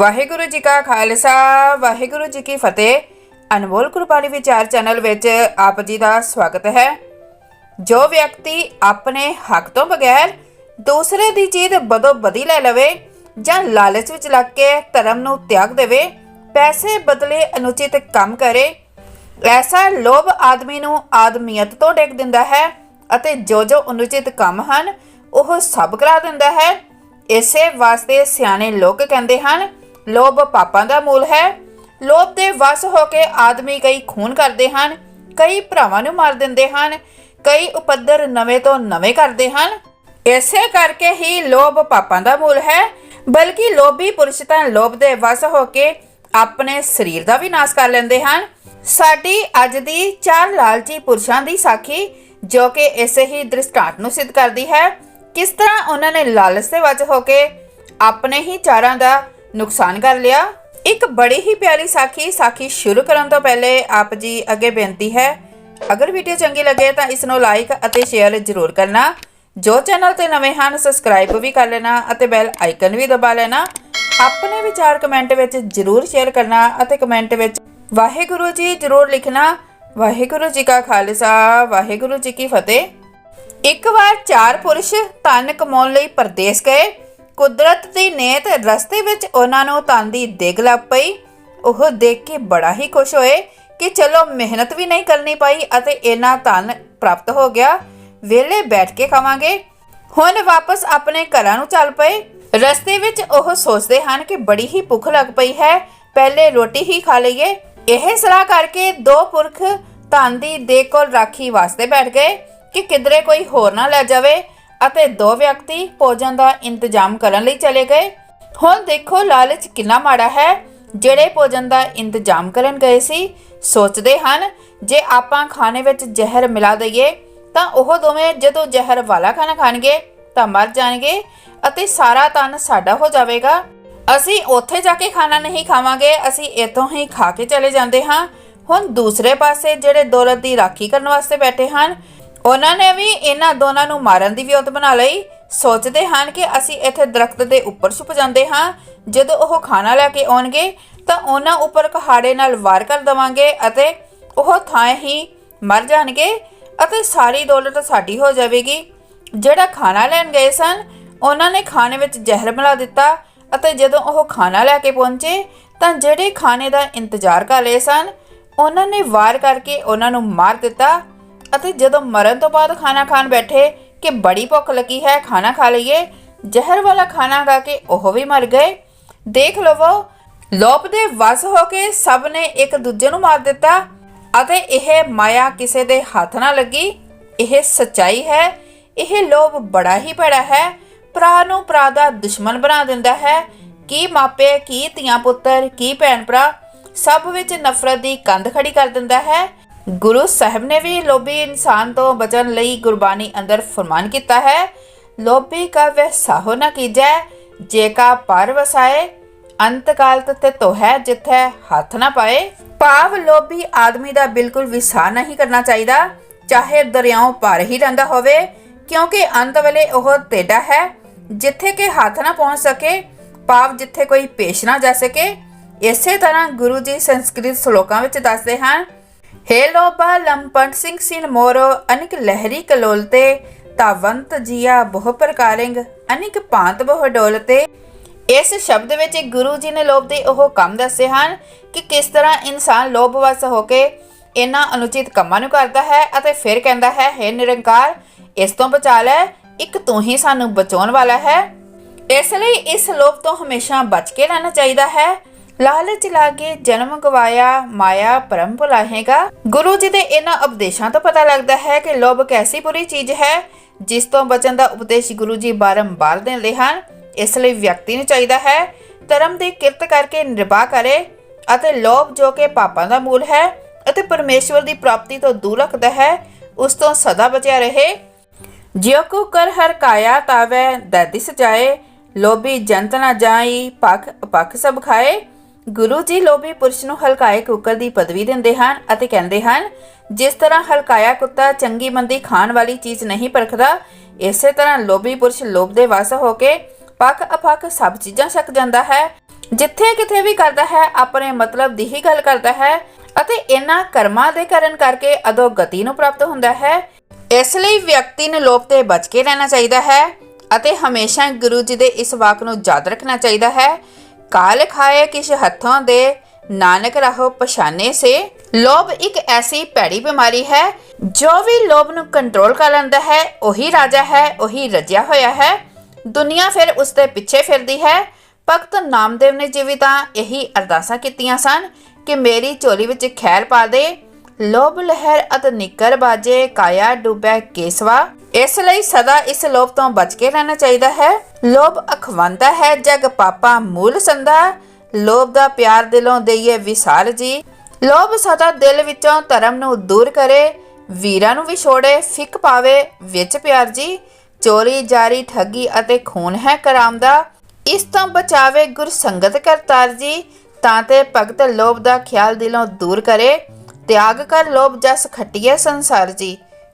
ਵਾਹਿਗੁਰੂ ਜੀ ਕਾ ਖਾਲਸਾ, ਵਾਹਿਗੁਰੂ ਜੀ ਕੀ ਫਤਿਹ। ਅਨਮੋਲ ਕੁਰਬਾਨੀ ਵਿਚਾਰ ਚੈਨਲ ਵਿੱਚ ਆਪ ਜੀ ਦਾ ਸਵਾਗਤ ਹੈ। ਜੋ ਵਿਅਕਤੀ ਆਪਣੇ ਹੱਕ ਤੋਂ ਬਗੈਰ ਦੂਸਰੇ ਦੀ ਚੀਜ਼ ਬਦੋ ਬਦੀ ਲੈ ਲਵੇ ਜਾਂ ਲਾਲਚ ਵਿੱਚ ਲੱਗ ਕੇ ਧਰਮ ਨੂੰ ਤਿਆਗ ਦੇਵੇ, ਪੈਸੇ ਬਦਲੇ ਅਨੁਚਿਤ ਕੰਮ ਕਰੇ, ਐਸਾ ਲੋਭ ਆਦਮੀ ਨੂੰ ਆਦਮੀਅਤ ਤੋਂ ਡੇਕ ਦਿੰਦਾ ਹੈ ਅਤੇ ਜੋ ਜੋ ਅਨੁਚਿਤ ਕੰਮ ਹਨ, ਉਹ ਸਭ ਕਰਾ ਦਿੰਦਾ ਹੈ। ਇਸੇ ਵਾਸਤੇ ਸਿਆਣੇ ਲੋਕ ਕਹਿੰਦੇ ਹਨ ਲੋਭ ਪਾਪਾਂ ਦਾ ਮੂਲ ਹੈ। ਲੋਭ ਦੇ ਵਸ ਹੋ ਕੇ ਆਦਮੀ ਕਈ ਖੂਨ ਕਰਦੇ ਹਨ, ਕਈ ਭਰਾਵਾਂ ਨੂੰ ਮਾਰ ਦਿੰਦੇ ਹਨ, ਕਈ ਉਪੱਦਰ ਨਵੇਂ ਤੋਂ ਨਵੇਂ ਕਰਦੇ ਹਨ। ਇਸੇ ਕਰਕੇ ਹੀ ਲੋਭ ਪਾਪਾਂ ਦਾ ਮੂਲ ਹੈ, ਬਲਕਿ ਲੋਭੀ ਪੁਰਸ਼ ਤਾਂ ਲੋਭ ਦੇ ਵਸ ਹੋ ਕੇ ਆਪਣੇ ਸਰੀਰ ਦਾ ਵੀ ਨਾਸ਼ ਕਰ ਲੈਂਦੇ ਹਨ। ਸਾਡੀ ਅੱਜ ਦੀ ਚਾਰ ਲਾਲਚੀ ਪੁਰਸ਼ਾਂ ਦੀ ਸਾਖੀ, ਜੋ ਕਿ ਇਸੇ ਹੀ ਦ੍ਰਿਸ਼ਟਾਂਤ ਨੂੰ ਸਿੱਧ ਕਰਦੀ ਹੈ, ਕਿਸ ਤਰ੍ਹਾਂ ਉਹਨਾਂ ਨੇ ਲਾਲਚ ਦੇ ਵਿੱਚ ਹੋ ਕੇ ਆਪਣੇ ਹੀ ਚਾਰਾਂ ਦਾ ਨੁਕਸਾਨ ਕਰ ਲਿਆ। ਇੱਕ ਬੜੀ ਹੀ ਪਿਆਰੀ ਸਾਖੀ ਸਾਖੀ ਸ਼ੁਰੂ ਕਰਨ ਤੋਂ ਪਹਿਲੇ ਆਪ ਜੀ ਅੱਗੇ ਬੇਨਤੀ ਹੈ, ਅਗਰ ਵੀਡੀਓ ਚੰਗੀ ਲੱਗੇ ਤਾਂ ਇਸ ਨੂੰ ਲਾਈਕ ਅਤੇ ਸ਼ੇਅਰ ਜ਼ਰੂਰ ਕਰਨਾ। ਜੋ ਚੈਨਲ ਤੇ ਨਵੇਂ ਹਨ ਸਬਸਕ੍ਰਾਈਬ ਵੀ ਕਰ ਲੈਣਾ ਅਤੇ ਬੈਲ ਆਈਕਨ ਵੀ ਦਬਾ ਲੈਣਾ। ਆਪਣੇ ਵਿਚਾਰ ਕਮੈਂਟ ਵਿੱਚ ਜ਼ਰੂਰ ਸ਼ੇਅਰ ਕਰਨਾ ਅਤੇ ਕਮੈਂਟ ਵਿੱਚ ਵਾਹਿਗੁਰੂ ਜੀ ਜ਼ਰੂਰ ਲਿਖਣਾ। ਵਾਹਿਗੁਰੂ ਜੀ ਕਾ ਖਾਲਸਾ, ਵਾਹਿਗੁਰੂ ਜੀ ਕੀ ਫਤਿਹ। ਇੱਕ ਵਾਰ ਚਾਰ ਪੁਰਸ਼ ਧਨ ਕਮਾਉਣ ਲਈ ਪਰਦੇਸ ਗਏ। ਕੁਦਰਤ ਦੀ ਨੇਤ ਰਸਤੇ ਵਿੱਚ ਉਹਨਾਂ ਨੂੰ ਧਨ ਦੀ ਲੱਗ ਪਈ। ਉਹ ਦੇਖ ਕੇ ਬੜਾ ਹੀ ਖੁਸ਼ ਹੋਏ ਕਿ ਚਲੋ ਮਿਹਨਤ ਵੀ ਨਹੀਂ ਕਰਨੀ ਪਈ ਅਤੇ ਇਹਨਾਂ ਧਨ ਪ੍ਰਾਪਤ ਹੋ ਗਿਆ। ਵਿਹਲੇ ਬੈਠ ਕੇ ਖਾਵਾਂਗੇ। ਹੁਣ ਵਾਪਸ ਆਪਣੇ ਘਰਾਂ ਨੂੰ ਚੱਲ ਪਏ। ਰਸਤੇ ਵਿੱਚ ਉਹ ਸੋਚਦੇ ਹਨ ਕਿ ਬੜੀ ਹੀ ਭੁੱਖ ਲੱਗ ਪਈ ਹੈ। ਪਹਿਲੇ ਰੋਟੀ ਹੀ ਖਾ ਲਈਏ। ਇਹ ਸਲਾਹ ਕਰਕੇ ਦੋ ਪੁਰਖ ਧਨ ਦੀ ਦੇਗ ਕੋਲ ਰਾਖੀ ਵਾਸਤੇ ਬੈਠ ਗਏ ਕਿ ਕਿਧਰੇ ਕੋਈ ਹੋਰ ਨਾ ਲੈ ਜਾਵੇ। ਅਤੇ ਦੋ ਵਿਅਕਤੀ ਭੋਜਨ ਦਾ ਇੰਤਜ਼ਾਮ ਕਰਨ ਲਈ ਚਲੇ ਗਏ। ਹੁਣ ਦੇਖੋ ਲਾਲਚ ਕਿੰਨਾ ਮਾੜਾ ਹੈ। ਜਿਹੜੇ ਭੋਜਨ ਦਾ ਇੰਤਜ਼ਾਮ ਕਰਨ ਗਏ ਸੀ, ਸੋਚਦੇ ਹਨ, ਜੇ ਆਪਾਂ ਖਾਣੇ ਵਿੱਚ ਜ਼ਹਿਰ ਮਿਲਾ ਦਈਏ, ਤਾਂ ਉਹ ਦੋਵੇਂ ਜਦੋਂ ਜ਼ਹਿਰ ਵਾਲਾ ਖਾਣਾ ਖਾਣਗੇ, ਤਾਂ ਮਰ ਜਾਣਗੇ ਅਤੇ ਸਾਰਾ ਤਨ ਸਾਡਾ ਹੋ ਜਾਵੇਗਾ। ਅਸੀਂ ਉੱਥੇ ਜਾ ਕੇ ਖਾਣਾ ਨਹੀਂ ਖਾਵਾਂਗੇ, ਅਸੀਂ ਇੱਥੋਂ ਹੀ ਖਾ ਕੇ ਚਲੇ ਜਾਂਦੇ ਹਾਂ। ਹੁਣ ਦੂਸਰੇ ਪਾਸੇ ਜਿਹੜੇ ਦੌਲਤ ਦੀ ਰਾਖੀ ਕਰਨ ਵਾਸਤੇ ਬੈਠੇ ਹਨ ਉਹਨਾਂ ਨੇ ਵੀ ਇਹਨਾਂ ਦੋਨਾਂ ਨੂੰ ਮਾਰਨ ਦੀ ਵਿਉਂਤ ਬਣਾ ਲਈ। ਸੋਚਦੇ ਹਨ ਕਿ ਅਸੀਂ ਇੱਥੇ ਦਰਖਤ ਦੇ ਉੱਪਰ ਛੁਪ ਜਾਂਦੇ ਹਾਂ। ਜਦੋਂ ਉਹ ਖਾਣਾ ਲੈ ਕੇ ਆਉਣਗੇ, ਤਾਂ ਉਹਨਾਂ ਉੱਪਰ ਕਹਾੜੇ ਨਾਲ ਵਾਰ ਕਰ ਦਵਾਂਗੇ ਅਤੇ ਉਹ ਥਾਂ ਹੀ ਮਰ ਜਾਣਗੇ ਅਤੇ ਸਾਰੀ ਦੌਲਤ ਸਾਡੀ ਹੋ ਜਾਵੇਗੀ। ਜਿਹੜਾ ਖਾਣਾ ਲੈਣ ਗਏ ਸਨ, ਉਹਨਾਂ ਨੇ ਖਾਣੇ ਵਿੱਚ ਜ਼ਹਿਰ ਮਿਲਾ ਦਿੱਤਾ ਅਤੇ ਜਦੋਂ ਉਹ ਖਾਣਾ ਲੈ ਕੇ ਪਹੁੰਚੇ, ਤਾਂ ਜਿਹੜੇ ਖਾਣੇ ਦਾ ਇੰਤਜ਼ਾਰ ਕਰ ਰਹੇ ਸਨ, ਉਹਨਾਂ ਨੇ ਵਾਰ ਕਰਕੇ ਉਹਨਾਂ ਨੂੰ ਮਾਰ ਦਿੱਤਾ ਅਤੇ ਜਦੋਂ ਮਰਨ ਤੋਂ ਬਾਅਦ ਖਾਣਾ ਖਾਣ ਬੈਠੇ ਕਿ ਬੜੀ ਭੁੱਖ ਲੱਗੀ ਹੈ, ਖਾਣਾ ਖਾ ਲਈਏ, ਜ਼ਹਿਰ ਵਾਲਾ ਖਾਣਾ ਖਾ ਕੇ ਉਹ ਵੀ ਮਰ ਗਏ। ਦੇਖ ਲਵੋ, ਲੋਭ ਦੇ ਵਸ ਹੋ ਕੇ ਸਭ ਨੇ ਇੱਕ ਦੂਜੇ ਨੂੰ ਮਾਰ ਦਿੱਤਾ ਅਤੇ ਇਹ ਮਾਇਆ ਕਿਸੇ ਦੇ ਹੱਥ ਨਾ ਲੱਗੀ। ਇਹ ਸਚਾਈ ਹੈ, ਇਹ ਲੋਭ ਬੜਾ ਹੀ ਭੈੜਾ ਹੈ। ਭਰਾ ਨੂੰ ਭਰਾ ਦਾ ਦੁਸ਼ਮਣ ਬਣਾ ਦਿੰਦਾ ਹੈ। ਕੀ ਮਾਪੇ, ਕੀ ਧੀਆਂ ਪੁੱਤਰ, ਕੀ ਭੈਣ ਭਰਾ, ਸਭ ਵਿੱਚ ਨਫ਼ਰਤ ਦੀ ਕੰਧ ਖੜੀ ਕਰ ਦਿੰਦਾ ਹੈ। ਗੁਰੂ ਸਾਹਿਬ ਨੇ ਵੀ ਲੋਭੀ ਇਨਸਾਨ ਤੋਂ ਬਚਣ ਲਈ ਗੁਰਬਾਣੀ ਅੰਦਰ ਫਰਮਾਨ ਕੀਤਾ ਹੈ। ਲੋਭੀ ਕਾ ਵਹਿ ਸਾਹੋ ਨਾ ਕੀਜੈ, ਜੇ ਕਾ ਪਰ ਵਸਾਏ, ਅੰਤ ਕਾਲ ਤੇ ਤੋ ਹੈ ਜਿੱਥੇ ਹੱਥ ਨਾ ਪਾਏ। ਭਾਵ ਲੋਭੀ ਆਦਮੀ ਦਾ ਬਿਲਕੁਲ ਵਿਸਾਰ ਨਹੀਂ ਕਰਨਾ ਚਾਹੀਦਾ, ਚਾਹੇ ਦਰਿਆਓਂ ਪਾਰ ਹੀ ਰਹਿੰਦਾ ਹੋਵੇ, ਕਿਉਂਕਿ ਅੰਤ ਵੇਲੇ ਉਹ ਟੇਡਾ ਹੈ, ਜਿੱਥੇ ਕਿ ਹੱਥ ਨਾ ਪਹੁੰਚ ਸਕੇ, ਭਾਵ ਜਿੱਥੇ ਕੋਈ ਪੇਸ਼ ਨਾ ਜਾ ਸਕੇ। ਇਸੇ ਤਰ੍ਹਾਂ ਗੁਰੂ ਜੀ ਸੰਸਕ੍ਰਿਤ ਸ਼ਲੋਕਾਂ ਵਿੱਚ ਦੱਸਦੇ ਹਨ ਹੇ ਲੋਭਾ ਲੰਪਟ ਸਿੰਘ ਸਿਨ ਮੋਰੋ, ਅਨਿਕ ਲਹਿਰੀ ਕਲੋਲਤੇ ਤਾਵੰਤ ਜੀਆ ਬਹੁ ਪ੍ਰਕਾਰਿੰਗ, ਅਨਿਕ ਭਾਂਤ ਬਹੁ ਡੋਲਤੇ। ਇਸ ਸ਼ਬਦ ਵਿੱਚ ਗੁਰੂ ਜੀ ਨੇ ਲੋਭ ਦੇ ਉਹ ਕੰਮ ਦੱਸੇ ਹਨ ਕਿ ਕਿਸ ਤਰ੍ਹਾਂ ਇਨਸਾਨ ਲੋਭਵਸ ਹੋ ਕੇ ਇਹਨਾਂ ਅਨੁਚਿਤ ਕੰਮਾਂ ਨੂੰ ਕਰਦਾ ਹੈ ਅਤੇ ਫਿਰ ਕਹਿੰਦਾ ਹੈ हे ਨਿਰੰਕਾਰ, ਇਸ ਤੋਂ ਬਚਾ ਲੈ, ਇੱਕ ਤੂੰ ਹੀ ਸਾਨੂੰ ਬਚਾਉਣ ਵਾਲਾ ਹੈ। ਇਸ ਲਈ ਇਸ ਲੋਭ ਤੋਂ ਹਮੇਸ਼ਾ ਬਚ ਕੇ ਰਹਿਣਾ ਚਾਹੀਦਾ ਹੈ। ਲਾਲਚ ਲਾ ਕੇ ਜਨਮ ਗਵਾਇਆ ਮਾਇਆ ਪਰਮ ਭੁਲਾਹੇਗਾ ਗੁਰੂ ਜੀ ਦੇ ਇਹਨਾਂ ਉਪਦੇਸ਼ਾਂ ਤੋਂ ਪਤਾ ਲੱਗਦਾ ਹੈ ਕਿ ਲੋਭ ਕੈਸੀ ਬੁਰੀ ਚੀਜ਼ ਹੈ, ਜਿਸ ਤੋਂ ਬਚਣ ਦਾ ਉਪਦੇਸ਼ ਗੁਰੂ ਜੀ ਬਾਰੰਬਾਰ ਦਿੰਦੇ ਹਨ। ਇਸ ਲਈ ਵਿਅਕਤੀ ਨੂੰ ਚਾਹੀਦਾ ਹੈ, ਧਰਮ ਦੀ ਕਿਰਤ ਕਰਕੇ ਨਿਰਵਾਹ ਕਰੇ ਅਤੇ ਲੋਭ ਜੋ ਕਿ ਪਾਪਾਂ ਦਾ ਮੂਲ ਹੈ ਅਤੇ ਪਰਮੇਸ਼ਵਰ ਦੀ ਪ੍ਰਾਪਤੀ ਤੋਂ ਦੂਰ ਰੱਖਦਾ ਹੈ, ਉਸ ਤੋਂ ਸਦਾ ਬਚਿਆ ਰਹੇ। ਜਿਉ ਕੋ ਕਰ ਹਰ ਕਾਇਆ ਤਾਵੇ, ਦੈਦਿਸ ਜਾਏ, ਲੋਭੀ ਜੰਤ ਨਾ ਜਾਈ, ਪਖ ਪਖ ਸਭ ਖਾਏ। ਗੁਰੂ ਜੀ ਲੋਭੀ ਪੁਰਸ਼ ਨੂੰ ਹਲਕਾਏ ਕੁੱਕਰ ਦੀ ਪਦਵੀ ਦਿੰਦੇ ਹਨ ਅਤੇ ਕਹਿੰਦੇ ਹਨ, ਜਿਸ ਤਰ੍ਹਾਂ ਹਲਕਾਇਆ ਕੁੱਤਾ ਚੰਗੀ ਮੰਦੀ ਖਾਣ ਵਾਲੀ ਚੀਜ਼ ਨਹੀਂ ਪਰਖਦਾ, ਇਸੇ ਤਰ੍ਹਾਂ ਲੋਭੀ ਪੁਰਸ਼ ਲੋਭ ਦੇ ਵਸ ਹੋ ਕੇ ਪੱਕ ਅਪੱਕ ਸਭ ਚੀਜ਼ਾਂ ਛਕ ਜਾਂਦਾ ਹੈ, ਜਿੱਥੇ ਕਿਤੇ ਵੀ ਕਰਦਾ ਹੈ, ਆਪਣੇ ਮਤਲਬ ਦੀ ਹੀ ਗੱਲ ਕਰਦਾ ਹੈ ਅਤੇ ਇਹਨਾਂ ਕਰਮਾਂ ਦੇ ਕਰਨ ਕਰਕੇ ਅਦੋ ਗਤੀ ਨੂੰ ਪ੍ਰਾਪਤ ਹੁੰਦਾ ਹੈ। ਇਸ ਲਈ ਵਿਅਕਤੀ ਨੂੰ ਲੋਭ ਤੇ ਬਚ ਕੇ ਰਹਿਣਾ ਚਾਹੀਦਾ ਹੈ ਅਤੇ ਹਮੇਸ਼ਾ ਗੁਰੂ ਜੀ ਦੇ ਇਸ ਵਾਕ ਨੂੰ ਯਾਦ ਰੱਖਣਾ ਚਾਹੀਦਾ ਹੈ। ਕਾਲ ਖਾਏ ਕਿਸ ਹੱਥੋਂ ਦੇ। ਨਾਨਕ ਰਹੋ ਪਛਾਨੇ ਸੇ। ਲੋਭ ਇੱਕ ਐਸੀ ਭੈੜੀ ਬਿਮਾਰੀ ਹੈ, ਜੋ ਵੀ ਲੋਭ ਨੂੰ ਕੰਟਰੋਲ ਕਰ ਲੈਂਦਾ ਹੈ, ਉਹੀ ਰਾਜਾ ਹੈ, ਉਹੀ ਰਜਿਆ ਹੋਇਆ ਹੈ। ਦੁਨੀਆ ਫਿਰ ਉਸ ਦੇ ਪਿੱਛੇ ਫਿਰਦੀ ਹੈ। ਭਗਤ ਨਾਮਦੇਵ ਨੇ ਜਿਵੇਂ ਤਾਂ ਇਹੀ ਅਰਦਾਸਾਂ ਕੀਤੀਆਂ ਸਨ ਕਿ ਮੇਰੀ ਝੋਲੀ ਵਿੱਚ ਖੈਰ ਪਾ ਦੇ। ਲੋਭ ਲਹਿਰ ਅਤ ਨਿਕਰ ਬਾਜੇ ਕਾਇਆ ਡੁੱਬੈ ਕੇਸਵਾ। ਇਸ ਲਈ ਸਦਾ ਇਸ ਲੋਭ ਤੋਂ ਬਚ ਕੇ ਰਹਿਣਾ ਚਾਹੀਦਾ ਹੈ। ਲੋਭ ਅਖਵੰਦਾ ਹੈ, ਜਗ ਪਾਪਾ ਮੂਲ ਸੰਦਾ ਲੋਭ ਦਾ ਪਿਆਰ ਦਿਲੋਂ ਦੇਈਏ ਵਿਸਾਰ ਜੀ। ਲੋਭ ਸਦਾ ਦਿਲ ਵਿੱਚੋਂ ਧਰਮ ਨੂੰ ਦੂਰ ਕਰੇ, ਵੀਰਾਂ ਨੂੰ ਵਿਛੋੜੇ ਫਿੱਕ ਪਾਵੇ ਵਿੱਚ ਪਿਆਰ ਜੀ। ਚੋਰੀ, ਜਾਰੀ, ਠੱਗੀ ਅਤੇ ਖੂਨ ਹੈ ਕਰਾਮ ਦਾ। ਇਸ ਤੋਂ ਬਚਾਵੇ ਗੁਰ ਸੰਗਤ ਕਰਤਾਰ ਜੀ। ਤਾਂ ਤੇ ਭਗਤ ਲੋਭ ਦਾ ਖਿਆਲ ਦਿਲੋਂ ਦੂਰ ਕਰੇ। ਤਿਆਗ ਕਰ ਲੋਭ ਜਸ ਖਟੀਏ ਸੰਸਾਰ ਜੀ।